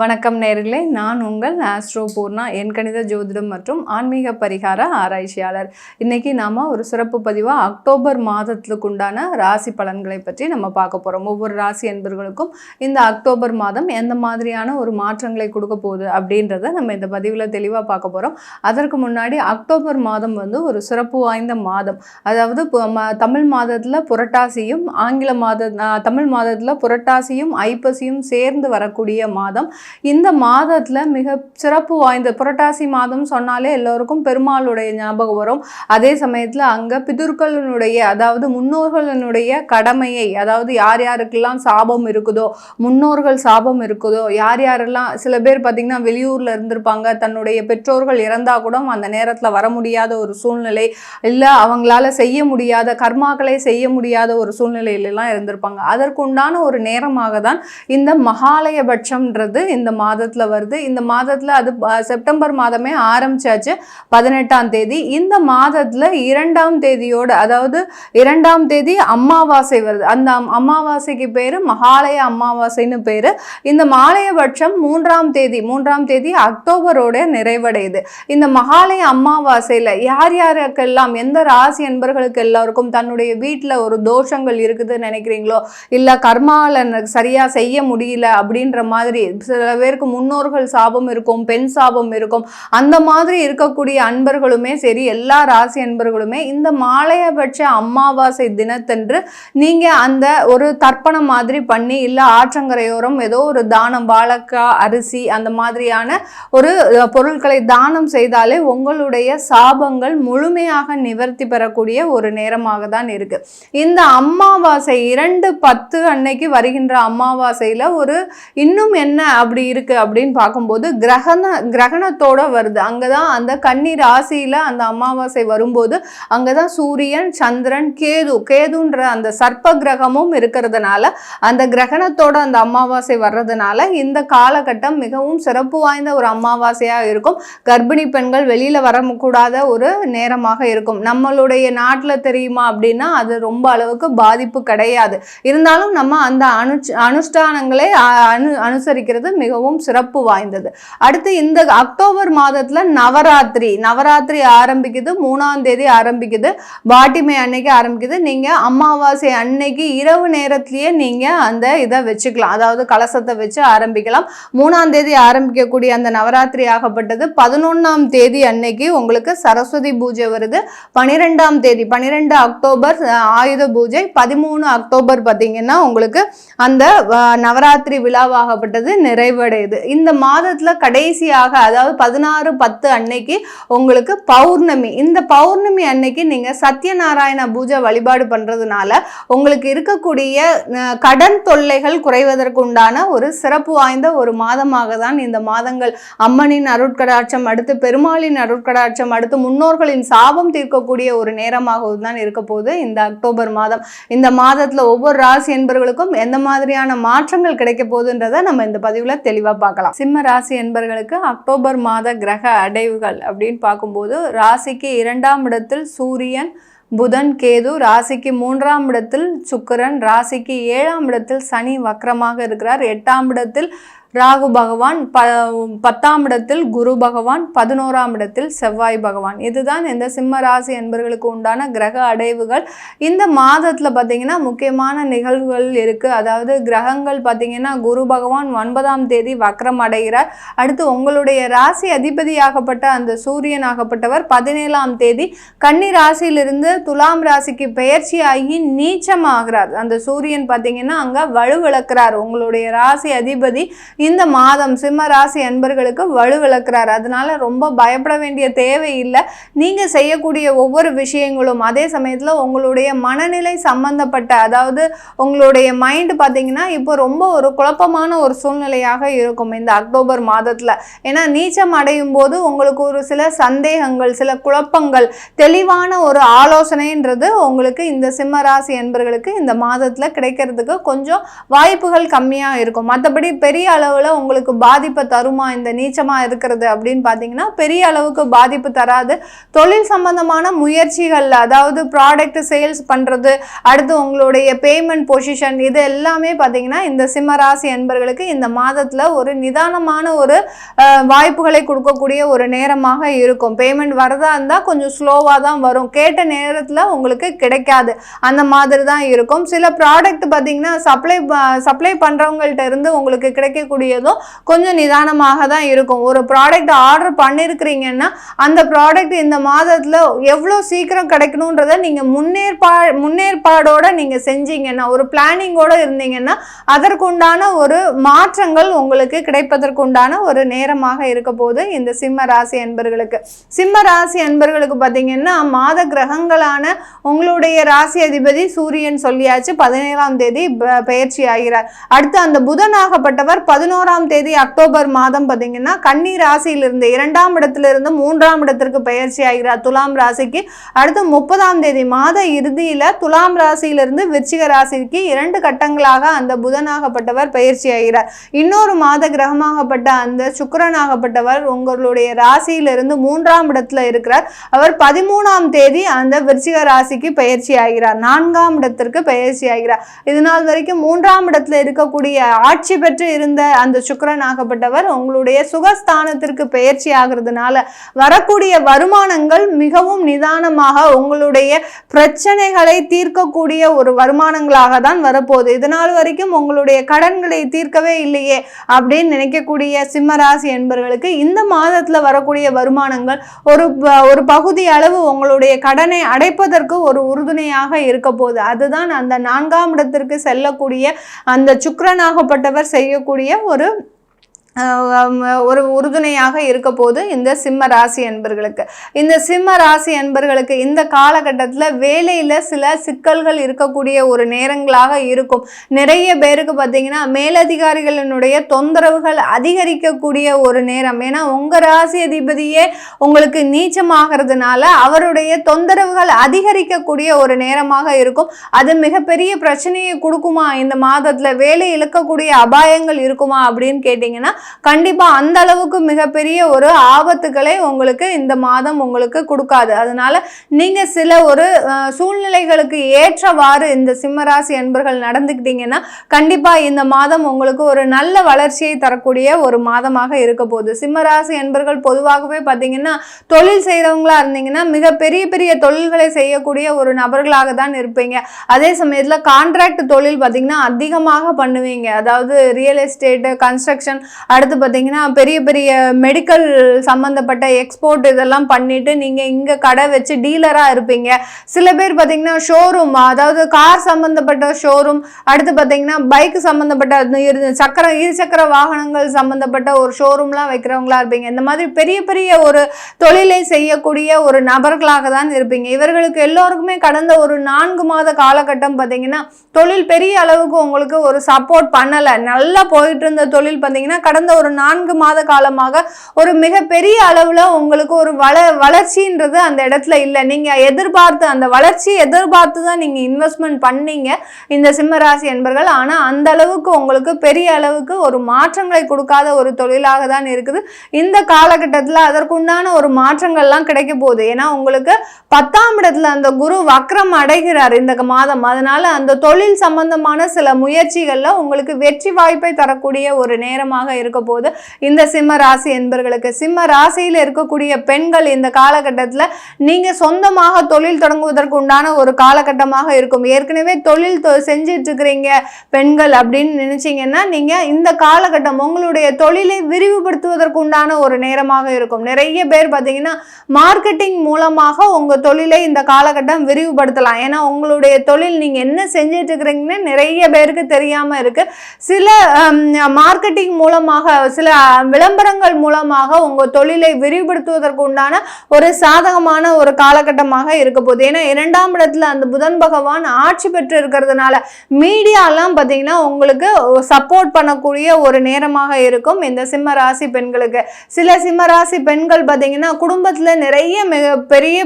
வணக்கம் நேர்களே. நான் உங்கள் ஆஸ்ட்ரோ பூர்ணா என் கணித ஜோதிடம் மற்றும் ஆன்மீக பரிகார ஆராய்ச்சியாளர். இன்னைக்கு நாம் ஒரு சிறப்பு பதிவாக அக்டோபர் மாதத்துக்கு உண்டான ராசி பலன்களை பற்றி நம்ம பார்க்க போகிறோம் ஒவ்வொரு ராசி என்பர்களுக்கும் இந்த அக்டோபர் மாதம் எந்த மாதிரியான ஒரு மாற்றங்களை கொடுக்க போகுது அப்படின்றத நம்ம இந்த பதிவில் தெளிவாக பார்க்க போகிறோம் அதற்கு முன்னாடி அக்டோபர் மாதம் வந்து ஒரு சிறப்பு வாய்ந்த மாதம். அதாவது தமிழ் மாதத்தில் புரட்டாசியும் ஆங்கில மாத தமிழ் மாதத்தில் புரட்டாசியும் ஐப்பசியும் சேர்ந்து வரக்கூடிய மாதம். இந்த மாதத்தில் மிக சிறப்பு வாய்ந்த புரட்டாசி மாதம் சொன்னாலே எல்லோருக்கும் பெருமாளுடைய ஞாபகம் வரும். அதே சமயத்தில் அங்கே பிதுர்களினுடைய அதாவது முன்னோர்களினுடைய கடமையை அதாவது யார் யாருக்கெல்லாம் சாபம் இருக்குதோ முன்னோர்கள் சாபம் இருக்குதோ யார் யாரெல்லாம் சில பேர் பார்த்திங்கன்னா வெளியூரில் இருந்திருப்பாங்க தன்னுடைய பெற்றோர்கள் இறந்தால் கூட அந்த நேரத்தில் வர முடியாத ஒரு சூழ்நிலை இல்லை அவங்களால செய்ய முடியாத கர்மாக்களை செய்ய முடியாத ஒரு சூழ்நிலையிலலாம் இருந்திருப்பாங்க. அதற்குண்டான ஒரு நேரமாக தான் இந்த மகாலயபட்சம்ன்றது இந்த மாதத்தில் வருது. இந்த மாதத்தில் அது செப்டம்பர் மாதமே ஆரம்பிச்சாச்சு. பதினெட்டாம் தேதி. இந்த மாதத்தில் இரண்டாம் தேதியோட அதாவது இரண்டாம் தேதி அமாவாசை வருது. அந்த அமாவாசைக்கு பேர் மகாலய அமாவாசைன்னு பேர். இந்த மாலையபட்சம் மூன்றாம் தேதி மூன்றாம் தேதி அக்டோபரோட நிறைவடையுது. இந்த மகாலய அமாவாசையில் யார் யாருக்கெல்லாம் எந்த ராசி என்பர்களுக்கு எல்லாருக்கும் தன்னுடைய வீட்டில் ஒரு தோஷங்கள் இருக்குதுன்னு நினைக்கிறீங்களோ? இல்லை கர்மாவில் சரியாக செய்ய முடியல அப்படின்ற மாதிரி சில பேருக்கு முன்னோர்கள் சாபம் இருக்கும் பெண் சாபம் இருக்கும். அந்த மாதிரி இருக்கக்கூடிய அன்பர்களுமே சரி எல்லா ராசி அன்பர்களுமே இந்த மாலையபட்ச அமாவாசை தினத்தன்று நீங்கள் அந்த ஒரு தர்ப்பணம் மாதிரி பண்ணி இல்லை ஆற்றங்கரையோரம் ஏதோ ஒரு தானம் வாழக்காய் அரிசி அந்த மாதிரியான ஒரு பொருட்களை தானம் செய்தாலே உங்களுடைய சாபங்கள் முழுமையாக நிவர்த்தி பெறக்கூடிய ஒரு நேரமாக தான் இருக்கு. இந்த அமாவாசை இரண்டு பத்து அன்னைக்கு வருகின்ற அமாவாசையில் ஒரு இன்னும் என்ன அப்படி இருக்கு அப்படின்னு பார்க்கும்போது கிரகண கிரகணத்தோட வருது. அங்கதான் அந்த கன்னி ராசியில அந்த அமாவாசை வரும்போது அங்கதான் சூரியன் சந்திரன் கேது கேதுன்ற அந்த சர்ப்ப கிரகமும் இருக்கிறதுனால அந்த கிரகணத்தோட அந்த அமாவாசை வர்றதுனால இந்த காலகட்டம் மிகவும் சிறப்பு வாய்ந்த ஒரு அமாவாசையா இருக்கும். கர்ப்பிணி பெண்கள் வெளியில வரக்கூடாத ஒரு நேரமாக இருக்கும். நம்மளுடைய நாட்டில் தெரியுமா அப்படின்னா அது ரொம்ப அளவுக்கு பாதிப்பு கிடையாது. இருந்தாலும் நம்ம அந்த அனு அனுஷ்டானங்களை அனு அனுசரிக்கிறது மிகவும் சிறப்பு வாய்ந்தது. அடுத்து இந்த அக்டோபர் மாதத்துல நவராத்திரி நவராத்திரி ஆரம்பிக்குது மூணாம் தேதி ஆரம்பிக்குது பாட்டிமை அன்னைக்கு ஆரம்பிக்குது. நீங்க அமாவாசை அன்னைக்கு இரவு நேரத்திலேயே நீங்க அந்த இதை வச்சுக்கலாம். அதாவது கலசத்தை வச்சு ஆரம்பிக்கலாம். மூணாம் தேதி ஆரம்பிக்கக்கூடிய அந்த நவராத்திரி ஆகப்பட்டது. பதினொன்னாம் தேதி அன்னைக்கு உங்களுக்கு சரஸ்வதி பூஜை வருது. பன்னிரெண்டாம் தேதி பனிரெண்டு அக்டோபர் ஆயுத பூஜை. பதிமூணு அக்டோபர் பார்த்தீங்கன்னா உங்களுக்கு அந்த நவராத்திரி விழாவாகப்பட்டது. நிறைவடையுது இந்த மாதத்துல கடைசியாக அதாவது பதினாறு பத்து அன்னைக்கு உங்களுக்கு பௌர்ணமி. இந்த பௌர்ணமி அன்னைக்கு நீங்க சத்யநாராயண பூஜை வழிபாடு பண்றதுனால உங்களுக்கு இருக்கக்கூடிய கடன் தொல்லைகள் குறைவதற்கு உண்டான ஒரு சிறப்பு வாய்ந்த ஒரு மாதமாக தான் இந்த மாதங்கள். அம்மனின் அருட்கடாட்சம் அடுத்து பெருமாளின் அருட்கடாட்சம் அடுத்து முன்னோர்களின் சாபம் தீர்க்கக்கூடிய ஒரு நேரமாகவும் தான் இருக்க போகுது இந்த அக்டோபர் மாதம். இந்த மாதத்துல ஒவ்வொரு ராசி என்பவர்களுக்கும் எந்த மாதிரியான மாற்றங்கள் கிடைக்க போகுதுன்றதை நம்ம இந்த பதிவுல தெளிவா பார்க்கலாம். சிம்ம ராசி என்பவர்களுக்கு அக்டோபர் மாத கிரக அடைவுகள் அப்படின்னு பார்க்கும்போது ராசிக்கு இரண்டாம் இடத்தில் சூரியன் புதன் கேது ராசிக்கு மூன்றாம் இடத்தில் சுக்கிரன் ராசிக்கு ஏழாம் இடத்தில் சனி வக்கரமாக இருக்கிறார். எட்டாம் இடத்தில் ராகு பகவான் ப பத்தாம் இடத்தில் குரு பகவான் பதினோராம் இடத்தில் செவ்வாய் பகவான். இதுதான் இந்த சிம்ம ராசி என்பவர்களுக்கு உண்டான கிரக அடைவுகள். இந்த மாதத்தில் பார்த்தீங்கன்னா முக்கியமான நிகழ்வுகள் இருக்குது அதாவது கிரகங்கள் பார்த்திங்கன்னா குரு பகவான் ஒன்பதாம் தேதி வக்ரம் அடைகிறார். அடுத்து உங்களுடைய ராசி அதிபதியாகப்பட்ட அந்த சூரியன் ஆகப்பட்டவர் பதினேழாம் தேதி கன்னி ராசியிலிருந்து துலாம் ராசிக்கு பெயர்ச்சியாகி நீச்சமாகிறார் அந்த சூரியன் பார்த்திங்கன்னா அங்கே வலுவிழக்கிறார். உங்களுடைய ராசி அதிபதி இந்த மாதம் சிம்ம ராசி அன்பர்களுக்கு வலுவிழக்கிறார் அதனால ரொம்ப பயப்பட வேண்டிய தேவை இல்லை. நீங்கள் செய்யக்கூடிய ஒவ்வொரு விஷயங்களும் அதே சமயத்தில் உங்களுடைய மனநிலை சம்பந்தப்பட்ட அதாவது உங்களுடைய மைண்டு பார்த்தீங்கன்னா இப்போ ரொம்ப ஒரு குழப்பமான ஒரு சூழ்நிலையாக இருக்கும் இந்த அக்டோபர் மாதத்தில். ஏன்னா நீச்சம் அடையும் போது உங்களுக்கு ஒரு சில சந்தேகங்கள் சில குழப்பங்கள் தெளிவான ஒரு ஆலோசனைன்றது உங்களுக்கு இந்த சிம்ம ராசி என்பர்களுக்கு இந்த மாதத்தில் கிடைக்கிறதுக்கு கொஞ்சம் வாய்ப்புகள் கம்மியாக இருக்கும். மற்றபடி பெரிய அளவு அளவில் உங்களுக்கு பாதிப்பை தருமா? இந்த நீச்சமாக இருக்கிறது அப்படின்னு பார்த்தீங்கன்னா பெரிய அளவுக்கு பாதிப்பு தராது. தொழில் சம்பந்தமான முயற்சிகளில் அதாவது ப்ராடக்ட் சேல்ஸ் பண்ணுறது அடுத்து உங்களுடைய பேமெண்ட் பொசிஷன் இது எல்லாமே பார்த்தீங்கன்னா இந்த சிம்மராசி என்பர்களுக்கு இந்த மாதத்தில் ஒரு நிதானமான ஒரு வாய்ப்புகளை கொடுக்கக்கூடிய ஒரு நேரமாக இருக்கும். பேமெண்ட் வரதா இருந்தால் கொஞ்சம் ஸ்லோவாக தான் வரும். கேட்ட நேரத்தில் உங்களுக்கு கிடைக்காது. அந்த மாதிரி தான் இருக்கும். சில ப்ராடக்ட் பார்த்தீங்கன்னா சப்ளை சப்ளை பண்ணுறவங்கள்ட்ட இருந்து உங்களுக்கு இருக்கக்கூடியதும் கொஞ்சம் நிதானமாக தான் இருக்கும். ஒரு ப்ராடக்ட் ஆர்டர் பண்ணியிருக்கிறீங்கன்னா அந்த ப்ராடக்ட் இந்த மாதத்தில் எவ்வளோ சீக்கிரம் கிடைக்கணுன்றத நீங்கள் முன்னேற்பா முன்னேற்பாடோடு நீங்கள் செஞ்சீங்கன்னா ஒரு பிளானிங்கோட இருந்தீங்கன்னா அதற்குண்டான ஒரு மாற்றங்கள் உங்களுக்கு கிடைப்பதற்குண்டான ஒரு நேரமாக இருக்க போது இந்த சிம்ம ராசி அன்பர்களுக்கு. சிம்ம ராசி அன்பர்களுக்கு பார்த்தீங்கன்னா மாத கிரகங்களான உங்களுடைய ராசி அதிபதி சூரியன் சொல்லியாச்சு. பதினேழாம் தேதி பெயர்ச்சி ஆகிறார். அடுத்து அந்த புதனாகப்பட்டவர் பதினோராம் தேதி அக்டோபர் மாதம் பார்த்தீங்கன்னா கன்னி ராசியிலிருந்து இரண்டாம் இடத்திலிருந்து மூன்றாம் இடத்திற்கு பயிற்சி ஆகிறார் துலாம் ராசிக்கு அடுத்து முப்பதாம் தேதி மாத இறுதியில் துலாம் ராசியிலிருந்து விருச்சிக ராசிக்கு இரண்டு கட்டங்களாக அந்த புதனாகப்பட்டவர் பயிற்சி ஆகிறார். இன்னொரு மாத கிரகமாகப்பட்ட அந்த சுக்கரனாகப்பட்டவர் உங்களுடைய ராசியிலிருந்து மூன்றாம் இடத்துல இருக்கிறார். அவர் பதிமூணாம் தேதி அந்த விருச்சிக ராசிக்கு பயிற்சி ஆகிறார். நான்காம் இடத்திற்கு பயிற்சி ஆகிறார். இதனால் வரைக்கும் மூன்றாம் இடத்துல இருக்கக்கூடிய ஆட்சி பெற்று இருந்த அந்த சுக்கிரனாகப்பட்டவர் உங்களுடைய சுகஸ்தானத்திற்கு பெயர்ச்சி ஆகிறதுனால வரக்கூடிய வருமானங்கள் மிகவும் நிதானமாக உங்களுடைய பிரச்சனைகளை தீர்க்கக்கூடிய ஒரு வருமானங்களாக தான் வரப்போகுது. இதனால் வரைக்கும் உங்களுடைய கடன்களை தீர்க்கவே இல்லையே அப்படின்னு நினைக்கக்கூடிய சிம்மராசி என்பவர்களுக்கு இந்த மாதத்தில் வரக்கூடிய வருமானங்கள் ஒரு ப- ஒரு பகுதி அளவு உங்களுடைய கடனை அடைப்பதற்கு ஒரு உறுதுணையாக இருக்க போகுது. அதுதான் அந்த நான்காம் இடத்திற்கு செல்லக்கூடிய அந்த சுக்கரனாகப்பட்டவர் செய்யக்கூடிய ஒரு ஒரு உறுதுணையாக இருக்க போது இந்த சிம்ம ராசி அன்பர்களுக்கு இந்த சிம்ம ராசி அன்பர்களுக்கு இந்த காலகட்டத்தில் வேலையில் சில சிக்கல்கள் இருக்கக்கூடிய ஒரு நேரங்களாக இருக்கும். நிறைய பேருக்கு பார்த்தீங்கன்னா மேலதிகாரிகளினுடைய தொந்தரவுகள் அதிகரிக்கக்கூடிய ஒரு நேரம். ஏன்னா உங்கள் ராசி அதிபதியே உங்களுக்கு நீச்சமாகிறதுனால அவருடைய தொந்தரவுகள் அதிகரிக்கக்கூடிய ஒரு நேரமாக இருக்கும். அது மிகப்பெரிய பிரச்சனையை கொடுக்குமா? இந்த மாதத்தில் வேலை இழக்கக்கூடிய அபாயங்கள் இருக்குமா அப்படின்னு கேட்டிங்கன்னா கண்டிப்பாக அந்த அளவுக்கு மிகப்பெரிய ஒரு ஆபத்துக்களை உங்களுக்கு இந்த மாதம் உங்களுக்கு கொடுக்காது. அதனால நீங்கள் சில ஒரு சூழ்நிலைகளுக்கு ஏற்றவாறு இந்த சிம்மராசி அன்பர்கள் நடந்துக்கிட்டீங்கன்னா கண்டிப்பாக இந்த மாதம் உங்களுக்கு ஒரு நல்ல வளர்ச்சியை தரக்கூடிய ஒரு மாதமாக இருக்க போகுது. சிம்மராசி அன்பர்கள் பொதுவாகவே பார்த்தீங்கன்னா தொழில் செய்கிறவங்களா இருந்தீங்கன்னா மிக பெரிய பெரிய தொழில்களை செய்யக்கூடிய ஒரு நபர்களாக தான் இருப்பீங்க. அதே சமயத்தில் கான்ட்ராக்ட் தொழில் பார்த்தீங்கன்னா அதிகமாக பண்ணுவீங்க. அதாவது ரியல் எஸ்டேட்டு கன்ஸ்ட்ரக்ஷன் அடுத்து பார்த்தீங்கன்னா பெரிய பெரிய மெடிக்கல் சம்மந்தப்பட்ட எக்ஸ்போர்ட் இதெல்லாம் பண்ணிட்டு நீங்கள் இங்கே கடை வச்சு டீலராக இருப்பீங்க. சில பேர் பார்த்தீங்கன்னா ஷோரூம் அதாவது கார் சம்மந்தப்பட்ட ஷோரூம் அடுத்து பார்த்தீங்கன்னா பைக் சம்மந்தப்பட்ட இரு சக்கர இருசக்கர வாகனங்கள் சம்மந்தப்பட்ட ஒரு ஷோரூம்லாம் வைக்கிறவங்களா இருப்பீங்க. இந்த மாதிரி பெரிய பெரிய ஒரு தொழிலை செய்யக்கூடிய ஒரு நபர்களாக தான் இருப்பீங்க. இவர்களுக்கு எல்லோருக்குமே கடந்த ஒரு நான்கு மாத காலகட்டம் பார்த்தீங்கன்னா தொழில் பெரிய அளவுக்கு உங்களுக்கு ஒரு சப்போர்ட் பண்ணலை. நல்லா போயிட்டு இருந்த தொழில் பார்த்தீங்கன்னா கடந்த ஒரு நான்கு மாத காலமாக ஒரு மிகப்பெரிய அளவில் உங்களுக்கு ஒரு வள வளர்ச்சின்றது அந்த இடத்துல இல்லை. நீங்கள் எதிர்பார்த்து அந்த வளர்ச்சி எதிர்பார்த்து தான் நீங்கள் இன்வெஸ்ட்மெண்ட் பண்ணீங்க இந்த சிம்மராசி என்பர்கள். ஆனால் அந்த அளவுக்கு உங்களுக்கு பெரிய அளவுக்கு ஒரு மாற்றங்களை கொடுக்காத ஒரு தொழிலாக தான் இருக்குது. இந்த காலகட்டத்தில் அதற்குண்டான ஒரு மாற்றங்கள்லாம் கிடைக்க போகுது. ஏன்னா உங்களுக்கு பத்தாம் இடத்துல அந்த குரு வக்ரம் அடைகிறார் இந்த மாதம். அதனால அந்த தொழில் சம்பந்தமான சில முயற்சிகளில் உங்களுக்கு வெற்றி வாய்ப்பை தரக்கூடிய ஒரு நேரமாக இருக்க போது இந்த சிம்ம ராசி என்பர்களுக்கு சிம்ம ராசியில் இருக்கக்கூடிய பெண்கள் இந்த காலகட்டத்தில் நீங்க சொந்தமாக தொழில் தொடங்குவதற்கு உண்டான ஒரு காலகட்டமாக இருக்கும். ஏற்கனவே தொழில் தொ- செஞ்சிட்டு இருக்கிறீங்க பெண்கள் அப்படின்னு நினைச்சீங்கன்னா நீங்க இந்த காலகட்டம் உங்களுடைய தொழிலை விரிவுபடுத்துவதற்கு உண்டான ஒரு நேரமாக இருக்கும். நிறைய பேர் பார்த்தீங்கன்னா மார்க்கெட்டிங் மூலமாக உங்க தொழிலை இந்த காலகட்டம் விரிவுபடுத்தலாம். ஏன்னா உங்களுடைய தொழில் நீங்க என்ன செஞ்சிட்டு இருக்கிறீங்கன்னு நிறைய பேருக்கு தெரியாம இருக்கு. சில மார்க்கெட்டிங் மூலமாக சில விளம்பரங்கள் மூலமாக உங்கள் தொழிலை விரிவுபடுத்துவதற்கு உண்டான ஒரு சாதகமான ஒரு காலகட்டமாக இருக்க போகுது. ஏன்னா இரண்டாம் இடத்துல அந்த புதன் பகவான் ஆட்சி பெற்று இருக்கிறதுனால மீடியாலாம் பார்த்தீங்கன்னா உங்களுக்கு சப்போர்ட் பண்ணக்கூடிய ஒரு நேரமாக இருக்கும் இந்த சிம்ம ராசி பெண்களுக்கு. சில சிம்ம ராசி பெண்கள் பார்த்தீங்கன்னா குடும்பத்தில் நிறைய மிக பெரிய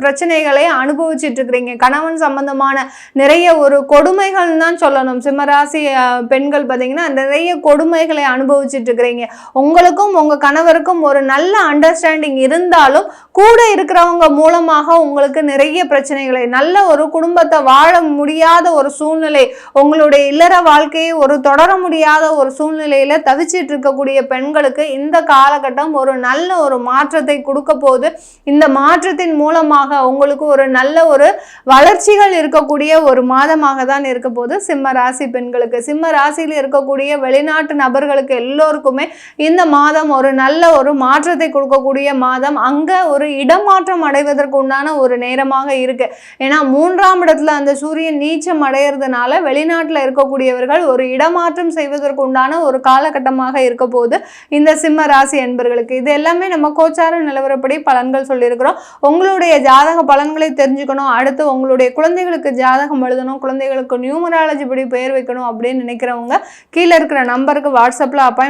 பிரச்சனைகளை அனுபவிச்சுட்டு இருக்கிறீங்க கணவன் சம்பந்தமான நிறைய ஒரு கொடுமைகள் தான் சொல்லணும். சிம்மராசி பெண்கள் பார்த்தீங்கன்னா நிறைய கொடுமைகளை அனுபவிச்சு அனுபவிச்சுட்டு இருக்கிறீங்க உங்களுக்கும் உங்க கணவருக்கும் ஒரு நல்ல அண்டர்ஸ்டாண்டிங் இருந்தாலும் கூட இருக்கிறவங்க மூலமாக உங்களுக்கு நிறைய பிரச்சனைகளை நல்ல ஒரு குடும்பத்தை வாழ முடியாத ஒரு சூழ்நிலை உங்களுடைய இல்லற வாழ்க்கையை ஒரு தொடர முடியாத ஒரு சூழ்நிலையில தவிச்சிட்டு இருக்கக்கூடிய பெண்களுக்கு இந்த காலகட்டம் ஒரு நல்ல ஒரு மாற்றத்தை கொடுக்க போது இந்த மாற்றத்தின் மூலமாக உங்களுக்கு ஒரு நல்ல ஒரு வளர்ச்சிகள் இருக்கக்கூடிய ஒரு மாதமாக தான் இருக்க போது சிம்ம ராசி பெண்களுக்கு. சிம்ம ராசியில் இருக்கக்கூடிய வெளிநாட்டு நபர்களுக்கு எல்லோருக்குமே இந்த மாதம் ஒரு நல்ல ஒரு மாற்றத்தை கொடுக்கக்கூடிய மாதம். அங்கே ஒரு இடமாற்றம் அடைவதற்கு உண்டான ஒரு நேரமாக இருக்கு. ஏன்னா மூன்றாம் இடத்துல அந்த சூரியன் நீச்சம் அடையிறதுனால வெளிநாட்டில் இருக்கக்கூடியவர்கள் ஒரு இடமாற்றம் செய்வதற்கு உண்டான ஒரு காலகட்டமாக இருக்க போது இந்த சிம்ம ராசி என்பர்களுக்கு. இது எல்லாமே நம்ம கோச்சார நிலவரப்படி பலன்கள் சொல்லியிருக்கிறோம். உங்களுடைய ஜாதக பலன்களை தெரிஞ்சுக்கணும். அடுத்து உங்களுடைய குழந்தைகளுக்கு ஜாதகம் எழுதணும். குழந்தைகளுக்கு நியூமராலஜி படி பெயர் வைக்கணும் அப்படின்னு நினைக்கிறவங்க கீழே இருக்கிற நம்பருக்கு வாட்ஸ்அப்பில் அப்பாயின்